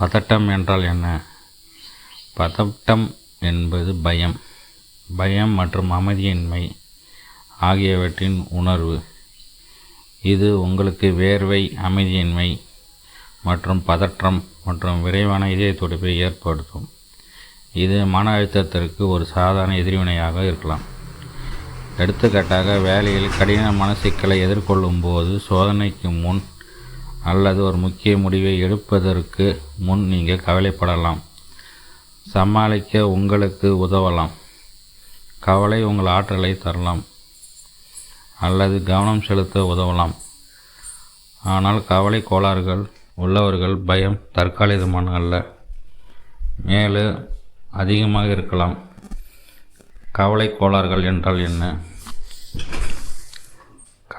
பதட்டம் என்றால் என்ன? பதட்டம் என்பது பயம். பயம் மற்றும் அமைதியின்மை ஆகியவற்றின் உணர்வு. இது உங்களுக்கு வேர்வை அமைதியின்மை மற்றும் பதற்றம் மற்றும் விரைவான இதய துடிப்பை ஏற்படுத்தும். இது மன அழுத்தத்திற்கு ஒரு சாதாரண எதிர்வினையாக இருக்கலாம். எடுத்துக்காட்டாக வேலையில் கடினமான சிக்கலை எதிர்கொள்ளும் போது சோதனைக்கு முன் அல்லது ஒரு முக்கிய முடிவை எடுப்பதற்கு முன் நீங்கள் கவலைப்படலாம். சமாளிக்க உங்களுக்கு உதவலாம். கவலை உங்கள் ஆற்றலை தரலாம். அல்லது கவனம் செலுத்த உதவலாம். ஆனால் கவலை கோளாறுகள் உள்ளவர்கள் பயம் தற்காலிகமான அல்ல. மேலும் அதிகமாக இருக்கலாம். கவலை கோளாறுகள் என்றால் என்ன?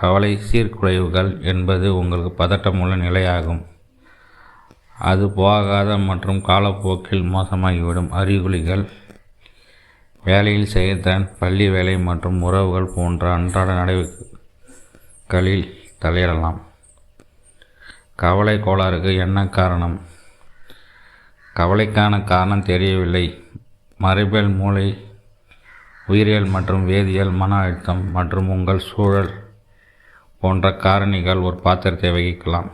கவலை சீர்குலைவுகள் என்பது உங்களுக்கு பதட்டமுள்ள நிலையாகும். அது போகாத மற்றும் காலப்போக்கில் மோசமாகிவிடும். அறிகுறிகள் வேலையில் செயல்திறன் பள்ளி வேலை மற்றும் உறவுகள் போன்ற அன்றாட நடவடிக்கைகளில் தலையிடலாம். கவலை கோளாறுக்கு என்ன காரணம்? கவலைக்கான காரணம் தெரியவில்லை. மரபியல் மூளை உயிரியல் மற்றும் வேதியியல் மன அழுத்தம் மற்றும் உங்கள் சூழல் போன்ற காரணிகள் ஒரு பாத்திரத்தை வகிக்கலாம்.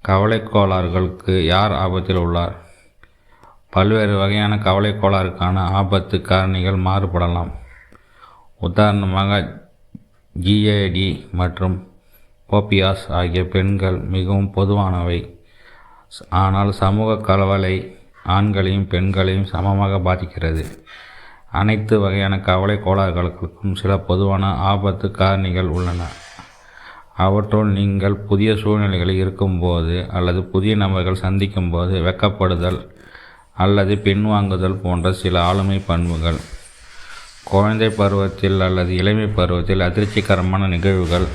கவலை கோளாறுகளுக்கு யார் ஆபத்தில் உள்ளார்? பல்வேறு வகையான கவலை கோளாறுக்கான ஆபத்து காரணிகள் மாறுபடலாம். உதாரணமாக ஜிஏடி மற்றும் போபியாஸ் ஆகிய பெண்கள் மிகவும் பொதுவானவை. ஆனால் சமூக கவலை ஆண்களையும் பெண்களையும் சமமாக பாதிக்கிறது. அனைத்து வகையான கவலை கோளாறுகளுக்கும் சில பொதுவான ஆபத்து காரணிகள் உள்ளன. அவற்றுள் நீங்கள் புதிய சூழ்நிலைகளில் இருக்கும்போது அல்லது புதிய நபர்கள் சந்திக்கும்போது வெட்கப்படுதல் அல்லது பின்வாங்குதல் போன்ற சில ஆளுமை பண்புகள் குழந்தை பருவத்தில் அல்லது இளமை பருவத்தில் அதிர்ச்சிகரமான நிகழ்வுகள்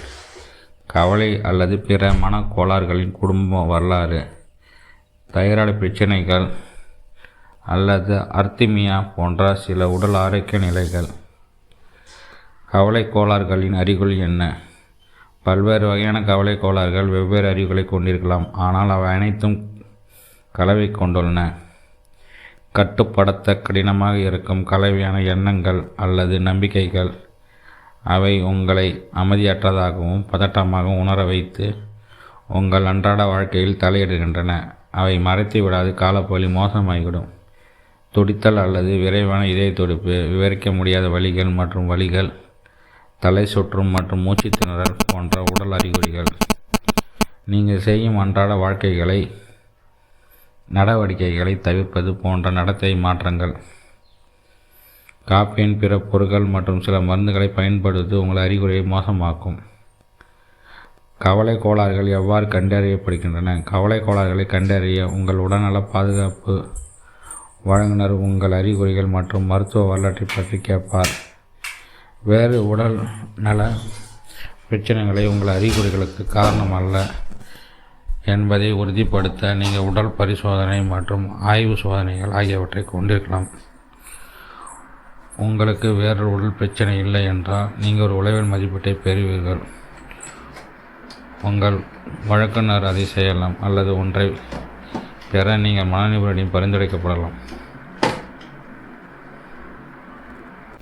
கவலை அல்லது பிற மனக்கோளாறுகளின் குடும்ப வரலாறு தைராய்டு பிரச்சனைகள் அல்லது அர்த்திமியா போன்ற சில உடல் ஆரோக்கிய நிலைகள். கவலை கோளாறுகளின் அறிகுறி என்ன? பல்வேறு வகையான கவலை கோளாறுகள் வெவ்வேறு அறிகுறிகளை கொண்டிருக்கலாம். ஆனால் அவை அனைத்தும் கலவை கொண்டுள்ளன. கட்டுப்படுத்த கடினமாக இருக்கும் கலவையான எண்ணங்கள் அல்லது நம்பிக்கைகள் அவை உங்களை அமைதியற்றதாகவும் பதட்டமாகவும் உணர வைத்து உங்கள் அன்றாட வாழ்க்கையில் தலையிடுகின்றன. அவை மறைத்து விடாது காலப்போலி மோசமாகிவிடும். துடித்தல் அல்லது விரைவான இதய துடிப்பு விவரிக்க முடியாத வலிகள் மற்றும் வலிகள் தலை சுற்றும் மற்றும் மூச்சு திணறல் போன்ற உடல் அறிகுறிகள். நீங்கள் செய்யும் அன்றாட வாழ்க்கைகளை நடவடிக்கைகளை தவிர்ப்பது போன்ற நடத்தை மாற்றங்கள். காப்பியின் பிற பொருட்கள் மற்றும் சில மருந்துகளை பயன்படுத்துவது உங்கள் அறிகுறியை மோசமாக்கும். கவலை கோளாறுகள் எவ்வாறு கண்டறியப்படுகின்றன? கவலை கோளாறுகளை கண்டறிய உங்கள் உடல்நல பாதுகாப்பு வழங்குனர் உங்கள் அறிகுறிகள் மற்றும் மருத்துவ வரலாற்றை பற்றி கேட்பார். வேறு உடல் நல பிரச்சனைகளை உங்கள் அறிகுறிகளுக்கு காரணம் அல்ல என்பதை உறுதிப்படுத்த நீங்கள் உடல் பரிசோதனை மற்றும் ஆய்வு சோதனைகள் ஆகியவற்றை கொண்டிருக்கலாம். உங்களுக்கு வேறு உடல் பிரச்சனை இல்லை என்றால் நீங்கள் ஒரு உளவியல் மதிப்பீட்டை பெறுவீர்கள். உங்கள் வழக்குனர் அதை செய்யலாம் அல்லது ஒன்றை பெற நீங்கள் மனநிபுணரிடம் பரிந்துரைக்கப்படலாம்.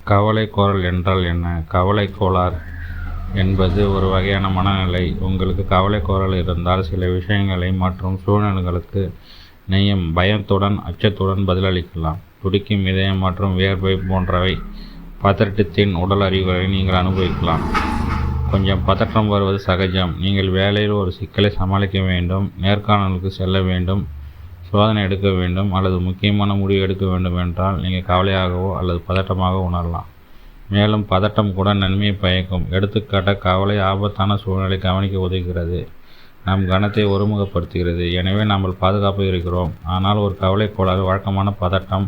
கவலை கோரல் என்றால் என்ன? கவலை கோளாறு என்பது ஒரு வகையான மனநிலை. உங்களுக்கு கவலை கோரல் இருந்தால் சில விஷயங்களை மற்றும் சூழ்நிலைகளுக்கு நீங்கள் பயத்துடன் அச்சத்துடன் பதிலளிக்கலாம். துடிக்கும் இதயம் மற்றும் வியர்வை போன்றவை பதட்டத்தின் உடல் அறிவுகளை நீங்கள் அனுபவிக்கலாம். கொஞ்சம் பதற்றம் வருவது சகஜம். நீங்கள் வேலையில் ஒரு சிக்கலை சமாளிக்க வேண்டும். நேர்காணலுக்கு செல்ல வேண்டும். சோதனை எடுக்க வேண்டும் அல்லது முக்கியமான முடிவு எடுக்க வேண்டும் என்றால் நீங்கள் கவலையாகவோ அல்லது பதட்டமாக உணரலாம். மேலும் பதட்டம் கூட நன்மையை பயக்கும். எடுத்துக்காட்ட கவலை ஆபத்தான சூழ்நிலை கவனிக்க உதவுகிறது. நம் கனத்தை ஒருமுகப்படுத்துகிறது. எனவே நாம் பாதுகாப்பாக இருக்கிறோம். ஆனால் ஒரு கவலை கோளாறு வழக்கமான பதட்டம்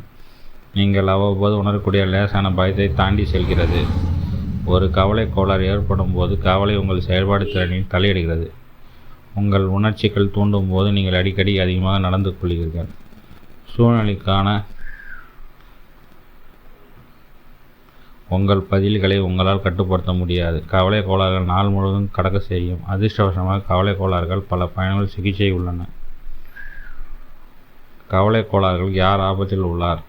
நீங்கள் அவ்வப்போது உணரக்கூடிய லேசான பயத்தை தாண்டி செல்கிறது. ஒரு கவலை கோளாறு ஏற்படும் போது கவலை உங்கள் செயல்பாடு திறனில் தலையிடுகிறது. உங்கள் உணர்ச்சிகள் தூண்டும் போது நீங்கள் அடிக்கடி அதிகமாக நடந்து கொள்கிறீர்கள். சூழ்நிலைக்கான உங்கள் பதில்களை உங்களால் கட்டுப்படுத்த முடியாது. கவலை கோளாறுகள் நாள் முழுவதும் கடக்க செய்யும். அதிர்ஷ்டவசமாக கவலை கோளாறுகள் பல பயணங்கள் சிகிச்சை உள்ளன. கவலை கோளாறுகள் யார் ஆபத்தில் உள்ளார்?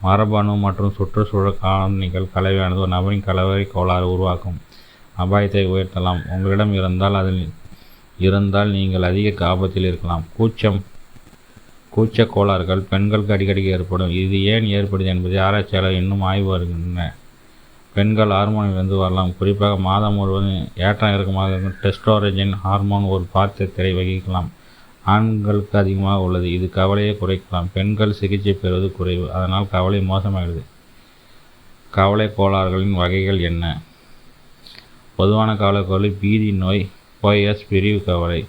மரபணு மற்றும் சுற்றுச்சூழல் காரணிகள் கலவையானது ஒரு நபரின் கலவை கோளாறு உருவாக்கும். அபாயத்தை உயர்த்தலாம். உங்களிடம் இருந்தால் அதில் இருந்தால் நீங்கள் அதிக ஆபத்தில் இருக்கலாம். கூச்சம் கூச்ச கோளாறுகள் பெண்களுக்கு அடிக்கடி ஏற்படும். இது ஏன் ஏற்படுது என்பதை ஆராய்ச்சியாளர் இன்னும் ஆய்வு வருகின்றன. பெண்கள் ஹார்மோனிலிருந்து வரலாம். குறிப்பாக மாதம் முழுவதும் ஏற்றம் இறக்கமாக இருக்கும் டெஸ்டோரஜின் ஹார்மோன் ஒரு பாத்திரத்தை வகிக்கலாம். ஆண்களுக்கு அதிகமாக உள்ளது. இது கவலையை குறைக்கலாம். பெண்கள் சிகிச்சை பெறுவது குறைவு. அதனால் கவலை மோசமாகிறது. கவலை கோளாறுகளின் வகைகள் என்ன? பொதுவான கவலை பீதி நோய் ஓஎஸ் பிரிவு கவலை.